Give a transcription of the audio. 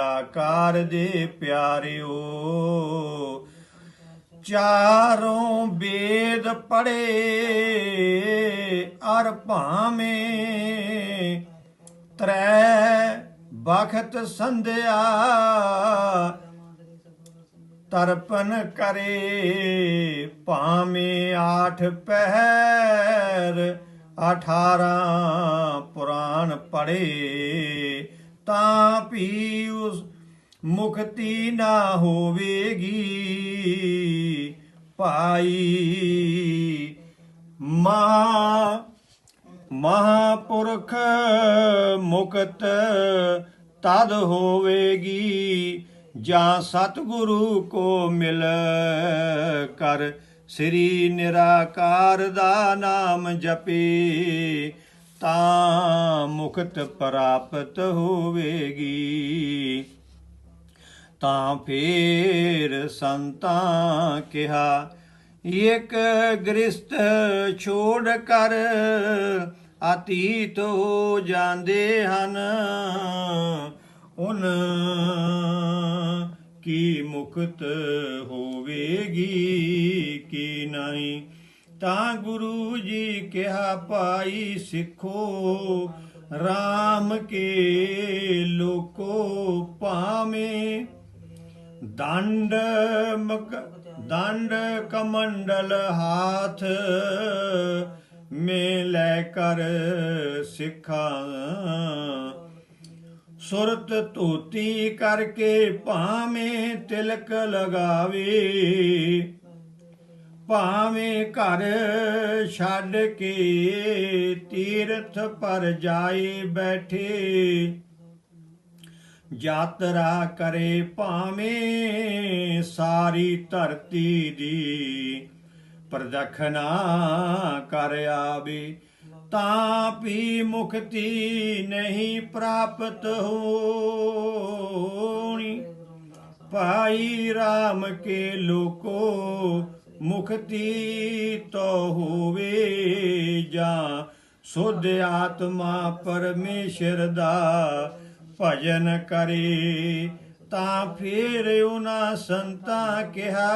ਆਕਾਰ ਦੇ ਪਿਆਰਿਓ, ਚਾਰੋਂ ਵੇਦ ਪੜੇ ਅਰ ਭਾਵੇਂ ਤ੍ਰੈ ਬਖਤ ਸੰਧਿਆ, ਤਰਪਨ ਕਰੇ, ਭਾਵੇਂ ਆਠ ਪਹਿਰ 18 ਪੁਰਾਣ ਪੜੇ ਤਾਂ ਵੀ ਉਸ ਮੁਕਤੀ ਨਾ ਹੋਵੇਗੀ। ਭਾਈ ਮਹਾ ਮਹਾਪੁਰਖ ਮੁਕਤ ਤਦ ਹੋਵੇਗੀ। ਜਾਂ ਸਤਿਗੁਰੂ ਕੋ ਮਿਲ ਕਰ ਸ੍ਰੀ ਨਿਰਾਕਾਰ ਦਾ ਨਾਮ ਜਪੇ। ਤਾਂ ਮੁਕਤ ਪ੍ਰਾਪਤ ਹੋਵੇਗੀ। ਤਾਂ ਫੇਰ ਸੰਤਾਂ ਕਿਹਾ, ਇੱਕ ਗ੍ਰਿਸਤ ਛੋੜ ਕਰ, ਅਤੀਤ ਹੋ ਜਾਂਦੇ ਹਨ। ਉਨ ਕੀ ਮੁਕਤ ਹੋਵੇਗੀ, ਕੀ ਨਹੀਂ? ਤਾਂ ਗੁਰੂ ਜੀ ਕਿਹਾ, ਭਾਈ ਸਿੱਖੋ RAM ਕੇ ਲੋਕੋ ਭਾਵੇਂ। ਦੰਡ ਮਕ, ਦੰਡ ਕਮੰਡਲ ਹਾਥ ਮੇ ਲੈ ਕਰ ਸਿੱਖਾਂ। ਸੁਰਤ ਧੋਤੀ ਕਰਕੇ ਭਾਵੇਂ ਤਿਲਕ ਲਗਾਵੇ। ਭਾਵੇਂ ਘਰ ਛੱਡ ਕੇ ਤੀਰਥ ਪਰ ਜਾਏ ਬੈਠੇ, ਯਾਤਰਾ ਕਰੇ ਭਾਵੇਂ ਸਾਰੀ ਧਰਤੀ ਦੀ ਪ੍ਰਦਖਣਾ ਕਰ ਆਵੇ, ਤਾਂ ਵੀ ਮੁਕਤੀ ਨਹੀਂ ਪ੍ਰਾਪਤ ਹੋਣੀ। ਭਾਈ RAM ਕੇ ਲੋਕੋ ਮੁਕਤੀ ਤੋ ਹੋਵੇ ਜਾਂ। ਸੁਧ ਆਤਮਾ ਪਰਮੇਸ਼ਰ ਦਾ ਭਜਨ ਕਰੇ, ਤਾਂ ਫੇਰ ਉਹਨਾਂ ਸੰਤਾਂ ਕਿਹਾ